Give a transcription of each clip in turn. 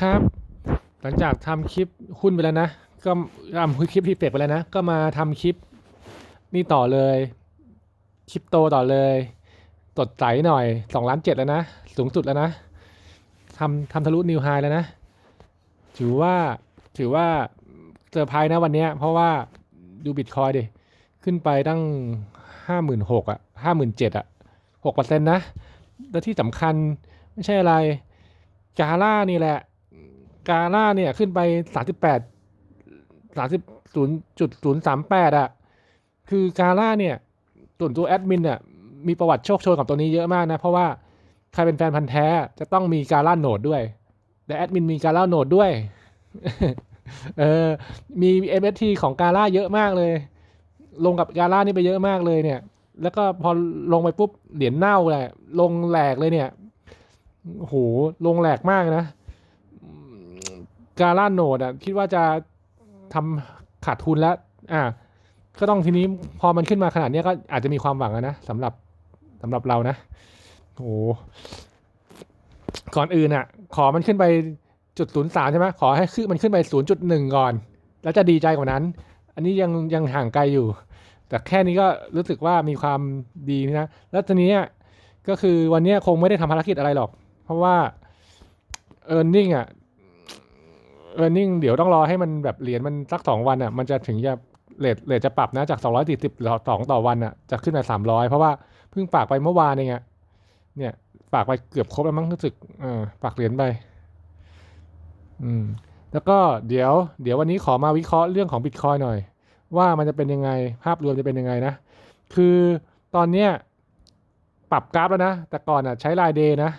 ครับ หลังจากทำคลิปหุ้นไปแล้วนะ ก็ทำคลิปที่เป็กไปแล้วนะ ก็มาทำคลิปนี่ต่อเลย คลิปโตต่อเลยตดใสหน่อยสองล้านเจ็ดแล้วนะ สูงสุดแล้วนะทำทำทะลุนิวไฮแล้วนะ ถือว่าถือว่าเซอร์ไพรส์นะวันนี้เพราะว่าดูบิตคอยดิ ขึ้นไปตั้งห้าหมื่นหกอะห้าหมื่นเจ็ดอะหกเปอร์เซ็นต์นะ และที่สำคัญไม่ใช่อะไร กาล่านี่แหละ กาล่าเนี่ยขึ้นไปสามสิบแปดสามสิบศูนย์จุดศูนย์สามแปดอะคือกาล่าเนี่ยส่วนตัวแอดมินเนี่ยมีประวัติโชคโชนกับตัวนี้เยอะมากนะ เพราะว่าใครเป็นแฟนพันธ์แท้จะต้องมีกาล่าโหนดด้วยแต่แอดมินมีกาล่าโหนดด้วยเออมี MST ของกาล่าเยอะมากเลย ลงกับกาล่านี่ไปเยอะมากเลยเนี่ย แล้วก็พอลงไปปุ๊บเหรียญเน่าแหละลงแหลกเลยเนี่ยโอ้โหลงแหลกมากนะ กาล่าโนดอะคิดว่าจะทำขาดทุนแล้ว อะก็ต้องทีนี้พอมันขึ้นมาขนาดนี้ก็อาจจะมีความหวังนะสำหรับสำหรับเรานะโอ้ก่อนอื่นอะ ขอมันขึ้นไปจุดศูนย์สามใช่ไหมขอให้ขึ้นมันขึ้นไปศูนย์จุดหนึ่งก่อน แล้วจะดีใจกว่านั้น อันนี้ยังยังห่างไกลอยู่ แต่แค่นี้ก็รู้สึกว่ามีความดีนะ แล้วทีนี้ก็คือวันนี้คงไม่ได้ทำภารกิจอะไรหรอก เพราะว่า e a r n i n g อะ e a r n i n g เดี๋ยวต้องรอให้มันแบบเหรียญมันสักสองวันอะมันจะถึงจะเลทเลทจะปรับนะจาก240หรือสองต่อวันอะจะขึ้นมา300เพราะว่าเพิ่งฝากไปเมื่อวานเองอะเนี่ยฝากไปเกือบครบแล้วมั้งรู้สึกเออฝากเหรียญไปอืมแล้วก็เดี๋ยวเดี๋ยววันนี้ขอมาวิเคราะห์เรื่องของบิตคอยหน่อย ว่ามันจะเป็นยังไงภาพรวมจะเป็นยังไงนะ คือตอนเนี้ยปรับกราฟแล้วนะ แต่ก่อนอะใช้รายเดย์นะ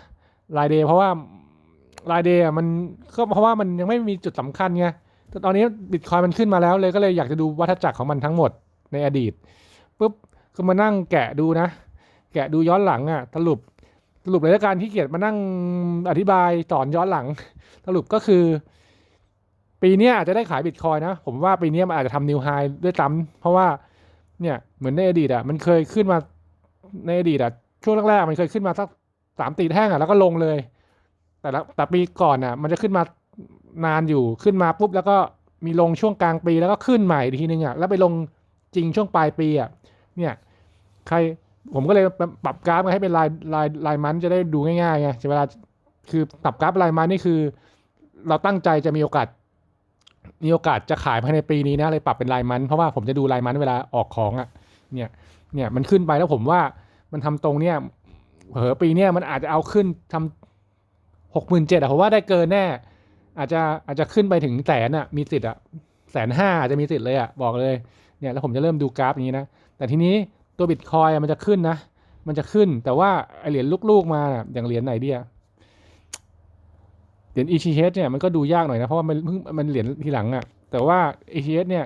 รายเดย์เพราะว่า รายเดย์อะมันก็เพราะว่ามันยังไม่มีจุดสำคัญไงแต่ตอนนี้บิตคอยมันขึ้นมาแล้วเลยก็เลยอยากจะดูวัฏจักรของมันทั้งหมดในอดีตปุ๊บก็มานั่งแกะดูนะ แกะดูย้อนหลังอะสรุปสรุปเลยละการที่เกียรมานั่งอธิบายสอนย้อนหลัง สรุปก็คือ ปีนี้อาจจะได้ขายบิตคอยนะ ผมว่าปีนี้มันอาจจะทำนิวไฮด้วยซ้ำเพราะว่าเนี่ยเหมือนในอดีตอะมันเคยขึ้นมาในอดีตอะช่วงแรกๆมันเคยขึ้นมาสักสามตีแท่งอะแล้วก็ลงเลย แต่ละแต่ปีก่อนอะ มันจะขึ้นมานานอยู่ขึ้นมาปุ๊บแล้วก็มีลงช่วงกลางปีแล้วก็ขึ้นใหม่อีกทีนึงอะแล้วไปลงจริงช่วงปลายปีอะเนี่ยใครผมก็เลยปรับกราฟมาให้เป็นลายลายลายมันจะได้ดูง่ายๆไงเวลาคือปรับกราฟลายมันนี่คือ เราตั้งใจจะมีโอกาสมีโอกาสจะขายภายในปีนี้นะเลยปรับเป็นลายมัน เพราะว่าผมจะดูลายมันเวลาออกของอะเนี่ยเนี่ยมันขึ้นไปแล้วผมว่ามันทำตรงเนี่ยเผอปีเนี้ยมันอาจจะเอาขึ้นทำ หกหมื่นเจ็ดอะผมว่าได้เกินแน่ อาจจะอาจจะขึ้นไปถึงแสนอะมีสิทธิ์อะแสนห้าอาจจะมีสิทธิ์เลยอะบอกเลยเนี่ยแล้วผมจะเริ่มดูกราฟอย่างนี้นะ แต่ทีนี้ตัวบิตคอยมันจะขึ้นนะ มันจะขึ้นแต่ว่าไอเหรียญลูกๆมาอะอย่างเหรียญไหนดีอะเหรียญ ETH เนี่ยมันก็ดูยากหน่อยนะ เพราะว่ามันเพิ่งมันเหรียญทีหลังอะแต่ว่า ETH เนี่ย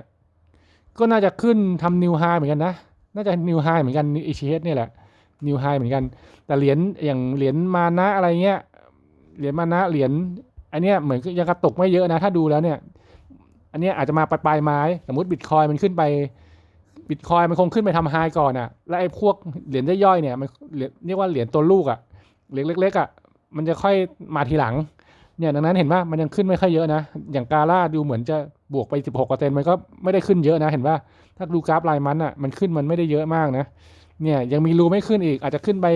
ก็น่าจะขึ้นทำนิวไฮเหมือนกันนะ น่าจะนิวไฮเหมือนกัน ETH เนี่ยแหละนิวไฮเหมือนกัน แต่เหรียญอย่างเหรียญมานะอะไรเงี้ย เหรียญมานะเหรียญอันเนี้ยเหมือนยังกระตกไม่เยอะนะ ถ้าดูแล้วเนี่ย อันเนี้ยอาจจะมาปลายปลายไม้ สมมติบิตคอยมันขึ้นไปบิตคอยมันคงขึ้นไปทำไฮก่อนอะ่ะ แล้วไอ้พวกเหรียญย่อยๆเนี่ยมันเรียกว่าเหรียญตัวลูกอะ่ะเหรียญเล็กๆอะ่ะมันจะค่อยมาทีหลัง เนี่ยดังนั้นเห็นว่ามันยังขึ้นไม่ค่อยเยอะนะ อย่างกาล่าดูเหมือนจะบวกไป 16%มันก็ไม่ได้ขึ้นเยอะนะ เห็นว่าถ้าดูกราฟรายมันอะมันขึ้นมันไม่ได้เยอะมากนะ เนี่ยยังมีรูไม่ขึ้นอีกอาจจะขึ้นไป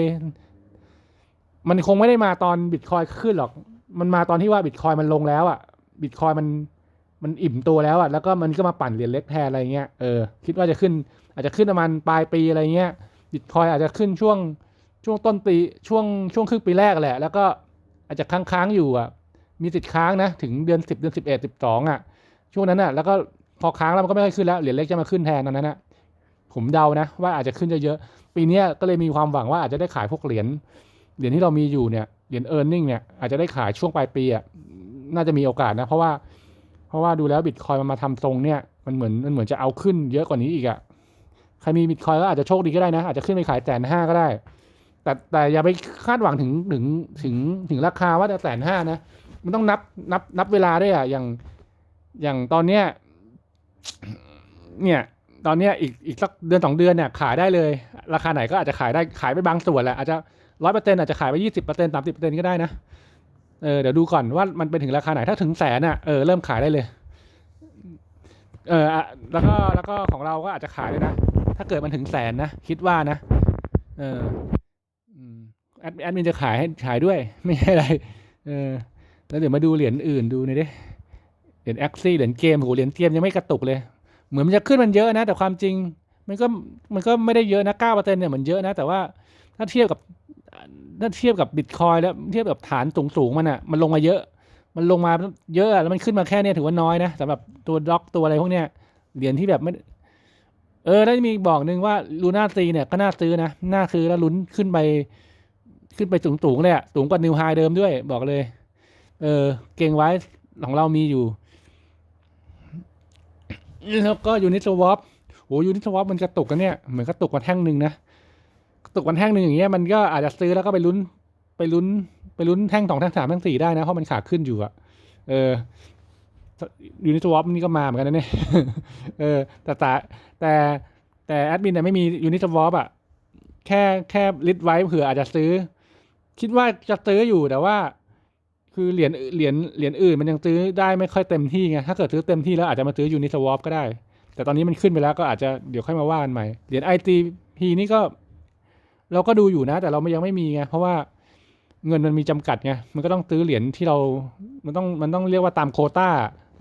มันคงไม่ได้มาตอนบิตคอยขึ้นหรอก มันมาตอนที่ว่าบิตคอยมันลงแล้วอะบิตคอยมันมันอิ่มตัวแล้วอะแล้วก็มันก็มาปั่นเหรียญเล็กแทนอะไรเงี้ยเออคิดว่าจะขึ้น อาจจะขึ้นประมาณปลายปีอะไรเงี้ยบิตคอยอาจจะขึ้นช่วงช่วงต้นปีช่วงช่วงครึ่งปีแรกแหละ แล้วก็อาจจะค้างๆอยู่อะมีติดค้างนะถึงเดือนสิบเดือนสิบเอ็ดสิบสองอะช่วงนั้นอะแล้วก็พอค้างแล้วมันก็ไม่ค่อยขึ้นแล้วเหรียญเล็กจะมาขึ้นแทนตอนนั้นอะผมเดานะว่าอาจจะขึ้นเยอะๆปีนี้ก็เลยมีความหวังว่าอาจจะได้ขายพวกเหรียญ เหรียญที่เรามีอยู่เนี่ยเหรียญเอ r n ร์เน็งเนี่ยอาจจะได้ขายช่วงปลายปีอะน่าจะมีโอกาสนะ เพราะว่าเพราะว่าดูแล้วบิตคอยมันมาทำทรงเนี่ยมันเหมือนมันเหมือนจะเอาขึ้นเยอะกว่านี้อีกอะใครมีบิตคอยก็อาจจะโชคดีก็ได้นะ อาจจะขึ้นไปขายแสนห้าก็ได้ แต่แต่อย่าไปคาดหวังถึงถึงถึงถึงราคาว่าจะแสนห้านะ มันต้องนับนับนับเวลาด้วยอะอย่างอย่างตอนเนี้ยเนี่ย ตอนเนี้ยอีกอีกสักเดือนสองเดือนเนี่ยขายได้เลย ราคาไหนก็อาจจะขายได้ขายไปบางส่วนแหละอาจจะ ร้อยเปอร์เซ็นต์อาจจะขายไปยี่สิบเปอร์เซ็นต์สามสิบเปอร์เซ็นต์ก็ได้นะ เออเดี๋ยวดูก่อนว่ามันไปถึงราคาไหน ถ้าถึงแสนอะ เออเริ่มขายได้เลย เออแล้วก็แล้วก็ของเราก็อาจจะขายเลยนะ ถ้าเกิดมันถึงแสนนะ คิดว่านะ เอออืมแอดแอดมินจะขายให้ขายด้วย ไม่ใช่อะไร เออ แล้วเดี๋ยวมาดูเหรียญอื่นดูหน่อยดิ เหรียญแอคซี่เหรียญเกมโหเหรียญเกมยังไม่กระตุกเลย เหมือนมันจะขึ้นมันเยอะนะ แต่ความจริง มันก็มันก็ไม่ได้เยอะนะเก้าเปอร์เซ็นต์เนี่ยเหมันเยอะนะ แต่ว่าถ้าเทียบกับ ถ้าเทียบกับบิตคอยแล้วเทียบกับฐานสูงสูงๆมันอะมันลงมาเยอะ มันลงมาเยอะแล้วมันขึ้นมาแค่เนี้ยถือว่าน้อยนะสำหรับตัวด็อกตัวอะไรพวกเนี้ยเหรียญที่แบบไม่เออแล้วมีบอกหนึ่งว่าลูน่าซีเนี่ยก็น่าซื้อนะน่าซื้อแล้วลุ้นขึ้นไป ขึ้นไปสูงสูงๆเลยอะสูงกว่านิวไฮเดิมด้วยบอกเลย เออ เก่งไว้ของเรามีอยู่แล้วก็ยูนิสวอปโอ้ยูนิสวอปมันกระตุกกันเนี่ยเหมือนกระตุกมาแท่งหนึ่งนะ ตุกมาแท่งหนึ่งอย่างเงี้ยมันก็อาจจะซื้อแล้วก็ไปลุ้นไปลุ้น ไปลุ้นแท่งสองแท่งสามแท่งสี่ได้นะเพราะมันขาขึ้นอยู่อะเออยูนิตสวอปนี่ก็มาเหมือนกันนะเนี่ยเออแต่แต่แต่แต่แอดมินเนี่ยไม่มียูนิตวอปอะแค่แค่ลิสต์ไว้เผื่ออาจจะซื้อ คิดว่าจะซื้ออยู่แต่ว่า คือเหรียญเหรียญเหรียญอื่นมันยังซื้อได้ไม่ค่อยเต็มที่ไงถ้าเกิดซื้อเต็มที่แล้วอาจจะมาซื้อยูนิสวอปก็ได้ แต่ตอนนี้มันขึ้นไปแล้วก็อาจจะเดี๋ยวค่อยมาว่ากันใหม่เหรียญ ITP นี่ก็ เราก็ดูอยู่นะ แต่เราไม่ยังไม่มีไงเพราะว่าเงินมันมีจำกัดไงมันก็ต้องซื้อเหรียญที่เรา มันต้องมันต้องเรียกว่าตามโคต้า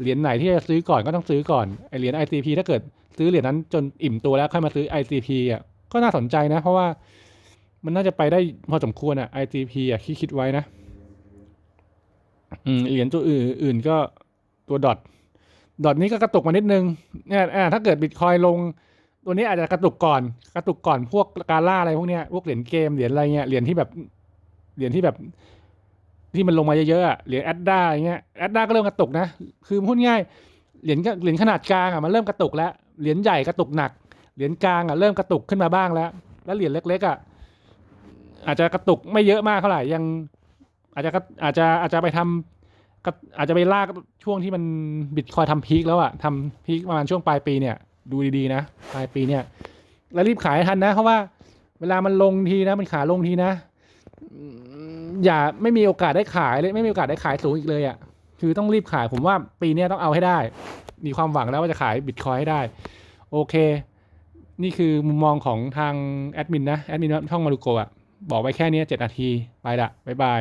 เหรียญไหนที่จะซื้อก่อนก็ต้องซื้อก่อนไอเหรียญ ICP ถ้าเกิดซื้อเหรียญนั้นจนอิ่มตัวแล้วค่อยมาซื้อ ICP อะก็น่าสนใจนะ เพราะว่ามันน่าจะไปได้พอสมควรอะ ICP อะคิดคิดไว้นะอืมเหรียญตัวอื่นอื่นก็ตัวดอทดอทนี้ก็กระตุกมานิดนึงเนี่ยอ่าถ้าเกิดบิตคอยลง ตัวนี้อาจจะกระตุกก่อนกระตุกก่อนพวกการล่าอะไรพวกเนี้ยพวกเหรียญเกมเหรียญอะไรเงี้ยเหรียญที่แบบเหรียญที่แบบที่มันลงมาเยอะๆเหรียญแอดด้าอะไรเงี้ยแอดด้าก็เริ่มกระตุกนะคือพูดง่ายเหรียญก็เหรียญขนาดกลางอะมันเริ่มกระตุกแล้วเหรียญใหญ่กระตุกหนักเหรียญกลางอะเริ่มกระตุกขึ้นมาบ้างแล้ว แล้วเหรียญเล็ก ๆอะอาจจะกระตุกไม่เยอะมากเท่าไหร่ยัง อาจจะกระอาจจะอาจจะไปทำก็อาจจะไปลากช่วงที่มันบิตคอยทำพีคแล้วอะทำพีคประมาณช่วงปลายปีเนี่ย ดูดีๆนะปลายปีเนี่ยแล้วรีบขายทันนะเพราะว่าเวลามันลงทีนะ มันขาลงทีนะ อย่าไม่มีโอกาสได้ขายเลยไม่มีโอกาสได้ขายสูงอีกเลยอะคือต้องรีบขายผมว่าปีเนี้ยต้องเอาให้ได้ มีความหวังแล้วว่าจะขายบิตคอยให้ได้ โอเค นี่คือมุมมองของทางแอดมินนะ แอดมินช่องมารุโกะอะบอกไว้แค่นี้เจ็ดนาที ไปละบ๊ายบาย